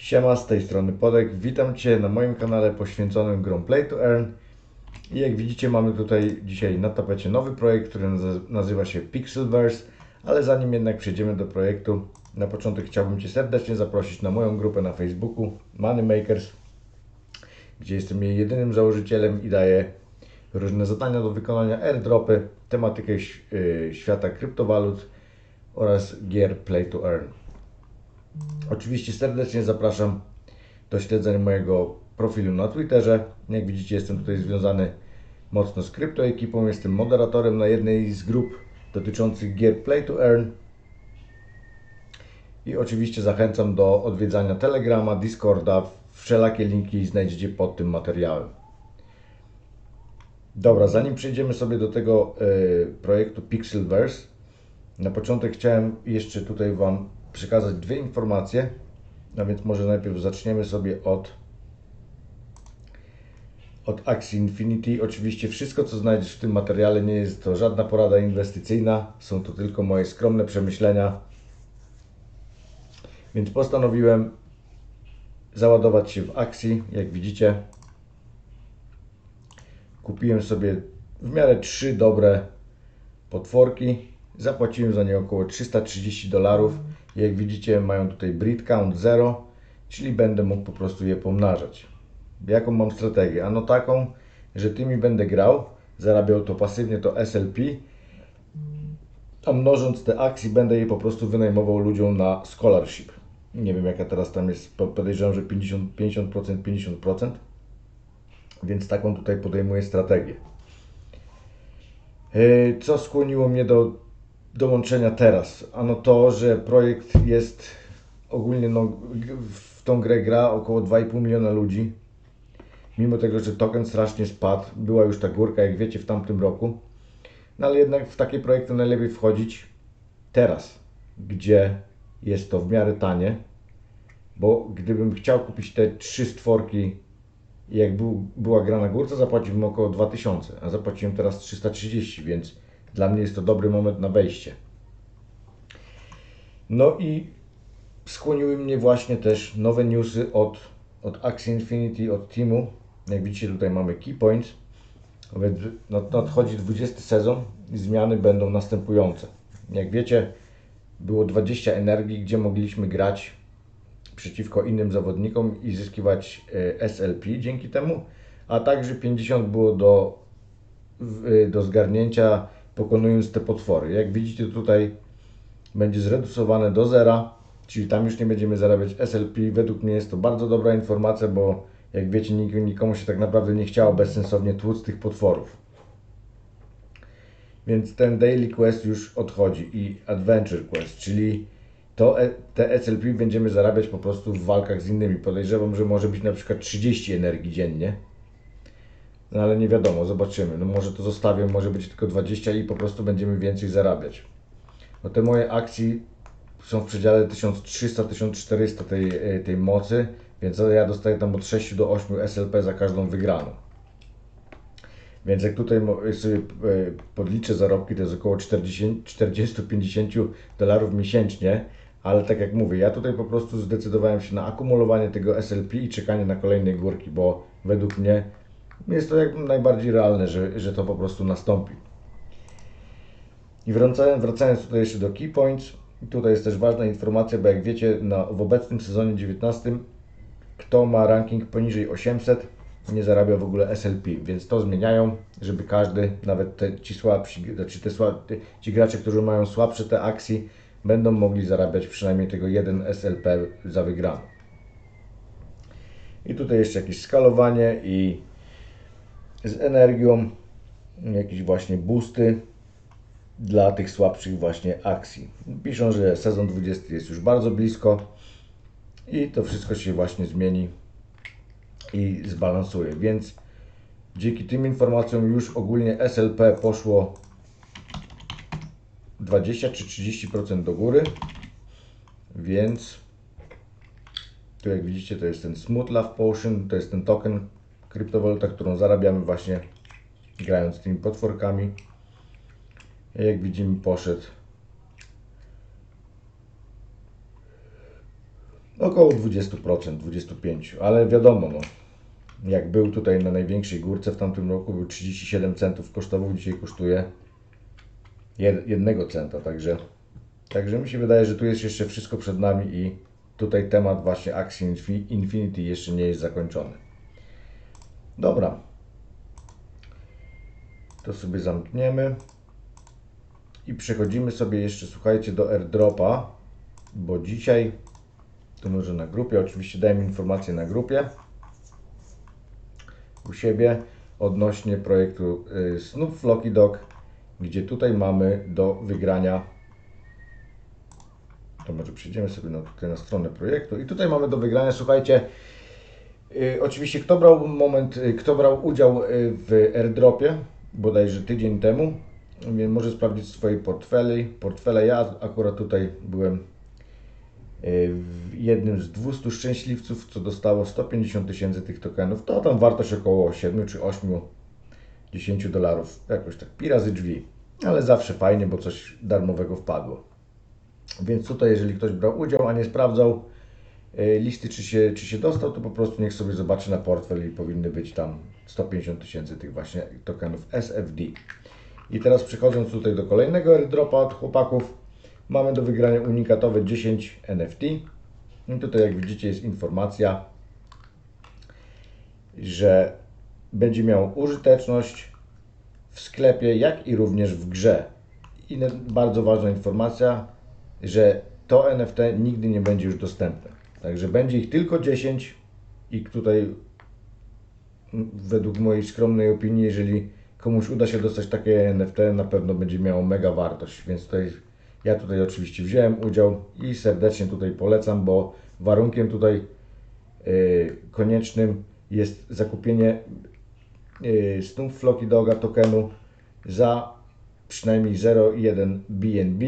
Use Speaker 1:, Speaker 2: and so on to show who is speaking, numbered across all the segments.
Speaker 1: Siema, z tej strony Podek. Witam Cię na moim kanale poświęconym grom Play to Earn. I jak widzicie mamy tutaj dzisiaj na tapecie nowy projekt, który naz- nazywa się Pixelverse. Ale zanim jednak przejdziemy do projektu, na początek chciałbym Cię serdecznie zaprosić na moją grupę na Facebooku Moneymakers, gdzie jestem jej jedynym założycielem i daję różne zadania do wykonania, airdropy, tematykę y, świata kryptowalut oraz gier Play to Earn. Oczywiście serdecznie zapraszam do śledzenia mojego profilu na Twitterze. Jak widzicie, jestem tutaj związany mocno z kryptoekipą. Jestem moderatorem na jednej z grup dotyczących gier Play to Earn. I oczywiście zachęcam do odwiedzania Telegrama, Discorda. Wszelakie linki znajdziecie pod tym materiałem. Dobra, zanim przejdziemy sobie do tego y, projektu Pixelverse, na początek chciałem jeszcze tutaj Wam przekazać dwie informacje. A więc może najpierw zaczniemy sobie od, od akcji Infinity. Oczywiście wszystko, co znajdziesz w tym materiale, nie jest to żadna porada inwestycyjna. Są to tylko moje skromne przemyślenia. Więc postanowiłem załadować się w akcji. Jak widzicie, kupiłem sobie w miarę trzy dobre potworki. Zapłaciłem za nie około 330 dolarów. Jak widzicie, mają tutaj breed count 0, czyli będę mógł po prostu je pomnażać. Jaką mam strategię? Ano taką, że tymi będę grał, zarabiał to pasywnie to SLP, a mnożąc te akcje będę je po prostu wynajmował ludziom na scholarship. Nie wiem jaka teraz tam jest, po- podejrzewam, że 50%, 50%, 50%. Więc taką tutaj podejmuję strategię. Yy, Co skłoniło mnie do dołączenia teraz? Ano to, że projekt jest ogólnie no, w tą grę gra około 2,5 miliona ludzi. Mimo tego, że token strasznie spadł, była już ta górka, jak wiecie, w tamtym roku. No ale jednak w takie projekty najlepiej wchodzić teraz, gdzie jest to w miarę tanie. Bo gdybym chciał kupić te trzy stworki jak był, była gra na górce, zapłaciłbym około 2000, a zapłaciłem teraz 330, więc dla mnie jest to dobry moment na wejście. No i skłoniły mnie właśnie też nowe newsy od, od Axie Infinity, od Teamu. Jak widzicie, tutaj mamy key points. Więc nad- nadchodzi 20 sezon i zmiany będą następujące. Jak wiecie, było 20 energii, gdzie mogliśmy grać przeciwko innym zawodnikom i zyskiwać e, SLP dzięki temu, a także 50 było do, e, do zgarnięcia pokonując te potwory. Jak widzicie tutaj będzie zredukowane do zera, czyli tam już nie będziemy zarabiać SLP. Według mnie jest to bardzo dobra informacja, bo jak wiecie nik- nikomu się tak naprawdę nie chciało bezsensownie tłuc tych potworów. Więc ten Daily Quest już odchodzi i Adventure Quest, czyli to e- te SLP będziemy zarabiać po prostu w walkach z innymi. Podejrzewam, że może być na przykład 30 energii dziennie. No ale nie wiadomo, zobaczymy. No może to zostawię, może być tylko 20 i po prostu będziemy więcej zarabiać. No te moje akcje są w przedziale 1300-1400 tej, e, tej mocy, więc ja dostaję tam od 6 do 8 SLP za każdą wygraną. Więc jak tutaj sobie e, podliczę zarobki, to jest około 40 40-50 dolarów miesięcznie, ale tak jak mówię, ja tutaj po prostu zdecydowałem się na akumulowanie tego SLP i czekanie na kolejne górki, bo według mnie jest to jak najbardziej realne, że, że to po prostu nastąpi. I wracając, wracając tutaj jeszcze do key points, tutaj jest też ważna informacja, bo jak wiecie, na, w obecnym sezonie 19 kto ma ranking poniżej 800 nie zarabia w ogóle SLP, więc to zmieniają, żeby każdy, nawet te, ci słabsi, znaczy te ci gracze, którzy mają słabsze te akcje, będą mogli zarabiać przynajmniej tego 1 SLP za wygraną. I tutaj jeszcze jakieś skalowanie i z energią, jakieś właśnie boosty dla tych słabszych właśnie akcji. Piszą, że sezon 20 jest już bardzo blisko i to wszystko się właśnie zmieni i zbalansuje, więc dzięki tym informacjom już ogólnie SLP poszło 20 czy 30% do góry, więc tu jak widzicie to jest ten Smooth Love Potion, to jest ten token kryptowaluta, którą zarabiamy właśnie grając tymi potworkami. Jak widzimy poszedł około 20%, 25%, ale wiadomo, no, jak był tutaj na największej górce w tamtym roku, był 37 centów kosztował, dzisiaj kosztuje jed- jednego centa, także, także mi się wydaje, że tu jest jeszcze wszystko przed nami i tutaj temat właśnie akcji Infi- Infinity jeszcze nie jest zakończony. Dobra, to sobie zamkniemy. I przechodzimy sobie jeszcze, słuchajcie, do airdropa, bo dzisiaj, to może na grupie, oczywiście dałem informację na grupie u siebie odnośnie projektu y, Snoop Flocky Dog, gdzie tutaj mamy do wygrania to może przejdziemy sobie na, na stronę projektu i tutaj mamy do wygrania, słuchajcie, oczywiście kto brał moment, y, kto brał udział y, w airdropie, bodajże tydzień temu, więc może sprawdzić swoje portfele. Portfele ja akurat tutaj byłem y, jednym z 200 szczęśliwców, co dostało 150 tysięcy tych tokenów. To tam wartość około 7 czy 8, 10 dolarów, jakoś tak pi razy drzwi. Ale zawsze fajnie, bo coś darmowego wpadło. Więc tutaj, jeżeli ktoś brał udział, a nie sprawdzał listy, czy się, czy się dostał, to po prostu niech sobie zobaczy na portfel i powinny być tam 150 tysięcy tych właśnie tokenów SFD. I teraz przechodząc tutaj do kolejnego airdropa od chłopaków, mamy do wygrania unikatowe 10 NFT. I tutaj jak widzicie jest informacja, że będzie miał użyteczność w sklepie, jak i również w grze. I bardzo ważna informacja, że to NFT nigdy nie będzie już dostępne. Także będzie ich tylko 10 i tutaj według mojej skromnej opinii, jeżeli komuś uda się dostać takie NFT, na pewno będzie miało mega wartość. Więc tutaj ja tutaj oczywiście wziąłem udział i serdecznie tutaj polecam, bo warunkiem tutaj y, koniecznym jest zakupienie y, Snoop Flocky Doga tokenu za przynajmniej 0,1 BNB,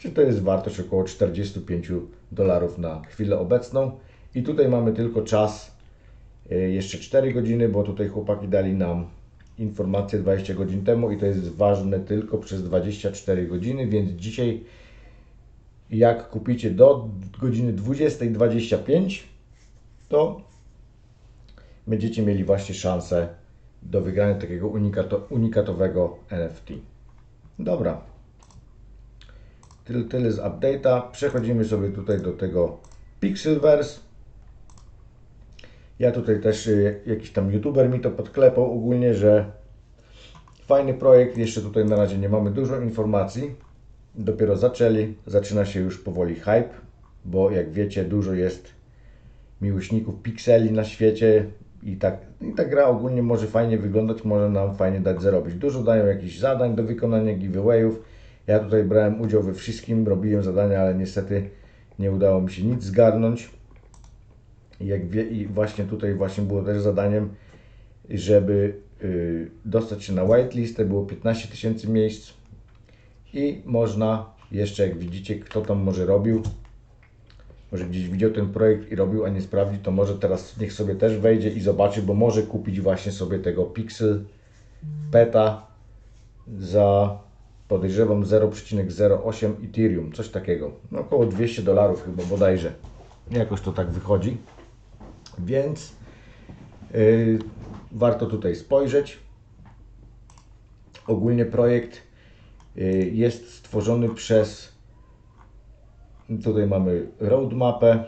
Speaker 1: czy to jest wartość około 45 dolarów na chwilę obecną. I tutaj mamy tylko czas y, jeszcze 4 godziny, bo tutaj chłopaki dali nam informację 20 godzin temu i to jest ważne tylko przez 24 godziny, więc dzisiaj jak kupicie do godziny 20.25 to będziecie mieli właśnie szansę do wygrania takiego unikato, unikatowego NFT. Dobra. Tyle, tyle z update'a. Przechodzimy sobie tutaj do tego Pixelverse. Ja tutaj też y, jakiś tam youtuber mi to podklepał ogólnie, że fajny projekt. Jeszcze tutaj na razie nie mamy dużo informacji. Dopiero zaczęli. Zaczyna się już powoli hype, bo jak wiecie, dużo jest miłośników pikseli na świecie i tak i ta gra ogólnie może fajnie wyglądać, może nam fajnie dać zarobić. Dużo dają jakichś zadań do wykonania, giveawayów. Ja tutaj brałem udział we wszystkim, robiłem zadania, ale niestety nie udało mi się nic zgarnąć. Jak wie, i właśnie tutaj właśnie było też zadaniem, żeby y, dostać się na whitelistę, było 15 tysięcy miejsc i można jeszcze, jak widzicie, kto tam może robił, może gdzieś widział ten projekt i robił, a nie sprawdzi, to może teraz niech sobie też wejdzie i zobaczy, bo może kupić właśnie sobie tego Pixel Peta za podejrzewam 0,08 Ethereum, coś takiego. No około 200 dolarów chyba bodajże. Jakoś to tak wychodzi. Więc yy, warto tutaj spojrzeć. Ogólnie projekt yy, jest stworzony przez Tutaj mamy roadmapę,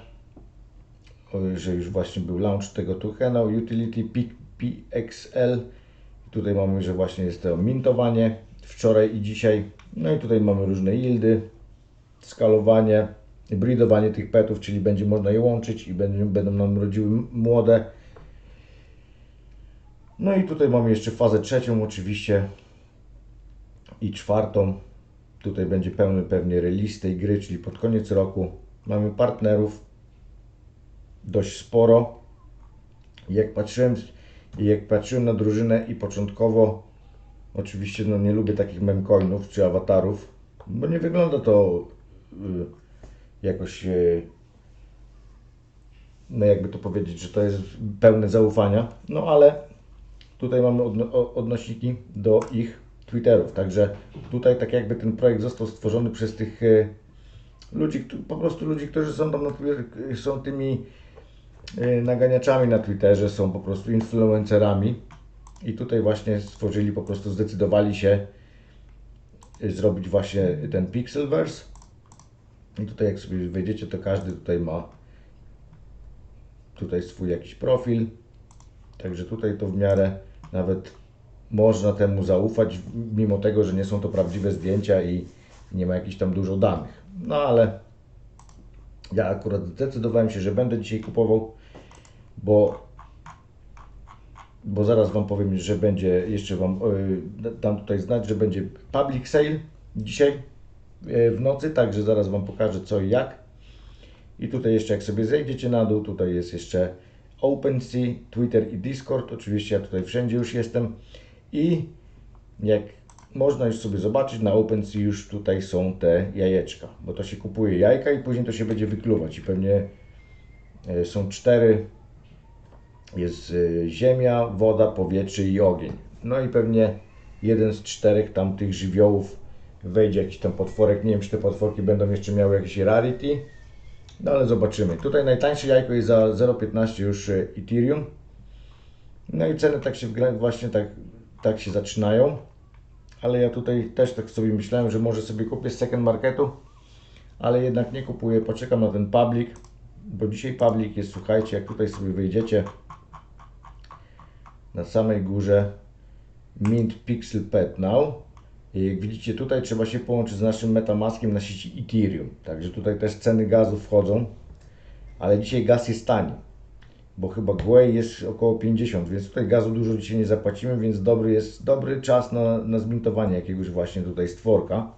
Speaker 1: że już właśnie był launch tego tokena utility PXL. Tutaj mamy, że właśnie jest to mintowanie wczoraj i dzisiaj. No i tutaj mamy różne yieldy, skalowanie, breedowanie tych petów, czyli będzie można je łączyć i będą, będą nam rodziły młode. No i tutaj mamy jeszcze fazę trzecią oczywiście i czwartą. Tutaj będzie pełny pewnie release tej gry, czyli pod koniec roku. Mamy partnerów dość sporo. Jak patrzyłem, jak patrzyłem na drużynę i początkowo oczywiście no nie lubię takich memcoinów czy awatarów, bo nie wygląda to y, jakoś y, no jakby to powiedzieć, że to jest pełne zaufania. No ale tutaj mamy odno- odnośniki do ich Twitterów. Także tutaj tak jakby ten projekt został stworzony przez tych e, ludzi, po prostu ludzi, którzy są tam na są tymi e, naganiaczami na Twitterze, są po prostu influencerami i tutaj właśnie stworzyli, po prostu zdecydowali się e, zrobić właśnie ten Pixelverse i tutaj jak sobie wejdziecie, to każdy tutaj ma tutaj swój jakiś profil, także tutaj to w miarę nawet można temu zaufać, mimo tego, że nie są to prawdziwe zdjęcia i nie ma jakichś tam dużo danych. No ale ja akurat zdecydowałem się, że będę dzisiaj kupował, bo, bo zaraz Wam powiem, że będzie, jeszcze Wam yy, dam tutaj znać, że będzie public sale dzisiaj yy, w nocy, także zaraz Wam pokażę co i jak. I tutaj jeszcze jak sobie zejdziecie na dół, tutaj jest jeszcze OpenSea, Twitter i Discord. Oczywiście ja tutaj wszędzie już jestem. I jak można już sobie zobaczyć, na OpenSea już tutaj są te jajeczka, bo to się kupuje jajka i później to się będzie wykluwać i pewnie e, są cztery, jest e, ziemia, woda, powietrze i ogień. No i pewnie jeden z czterech tam tych żywiołów wejdzie jakiś tam potworek, nie wiem czy te potworki będą jeszcze miały jakieś rarity, no ale zobaczymy. Tutaj najtańsze jajko jest za 0,15 już e, Ethereum. No i ceny tak się właśnie tak, tak się zaczynają. Ale ja tutaj też tak sobie myślałem, że może sobie kupię z second marketu, ale jednak nie kupuję. Poczekam na ten public, bo dzisiaj public jest, słuchajcie, jak tutaj sobie wyjdziecie na samej górze Mint Pixel Pet Now. I jak widzicie tutaj trzeba się połączyć z naszym Metamaskiem na sieci Ethereum. Także tutaj też ceny gazu wchodzą, ale dzisiaj gaz jest tani bo chyba Gwei jest około 50, więc tutaj gazu dużo dzisiaj nie zapłacimy, więc dobry jest dobry czas na, na zmintowanie jakiegoś właśnie tutaj stworka.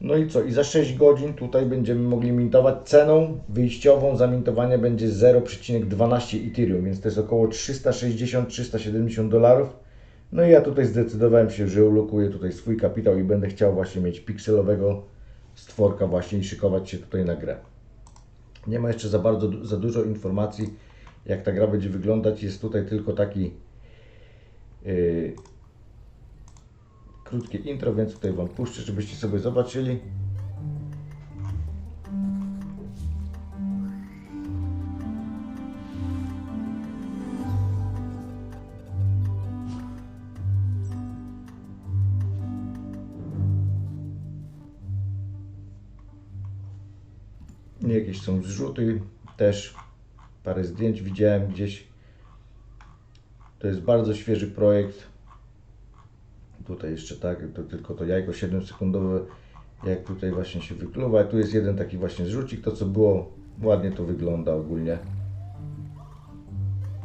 Speaker 1: No i co? I za 6 godzin tutaj będziemy mogli mintować. Ceną wyjściową za mintowanie będzie 0,12 Ethereum, więc to jest około 360-370 dolarów. No i ja tutaj zdecydowałem się, że ulokuję tutaj swój kapitał i będę chciał właśnie mieć pikselowego stworka właśnie i szykować się tutaj na grę. Nie ma jeszcze za bardzo, za dużo informacji, jak ta gra będzie wyglądać. Jest tutaj tylko taki yy, krótkie intro, więc tutaj Wam puszczę, żebyście sobie zobaczyli. Jakieś są zrzuty, też parę zdjęć widziałem gdzieś. To jest bardzo świeży projekt. Tutaj jeszcze tak, to tylko to jajko 7 sekundowe, jak tutaj właśnie się wykluwa. Tu jest jeden taki właśnie zrzucik, to co było, ładnie to wygląda ogólnie.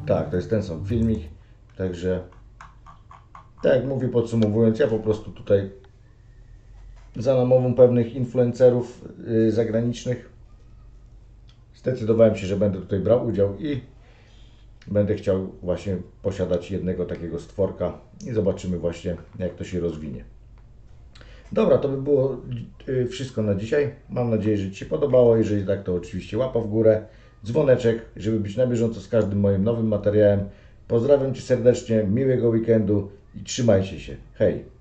Speaker 1: Tak, to jest ten sam filmik, także tak jak mówię podsumowując, ja po prostu tutaj za namową pewnych influencerów yy, zagranicznych zdecydowałem się, że będę tutaj brał udział i będę chciał właśnie posiadać jednego takiego stworka i zobaczymy właśnie jak to się rozwinie. Dobra, to by było y, wszystko na dzisiaj. Mam nadzieję, że Ci się podobało. Jeżeli tak, to oczywiście łapa w górę, dzwoneczek, żeby być na bieżąco z każdym moim nowym materiałem. Pozdrawiam Cię serdecznie, miłego weekendu i trzymajcie się. Hej!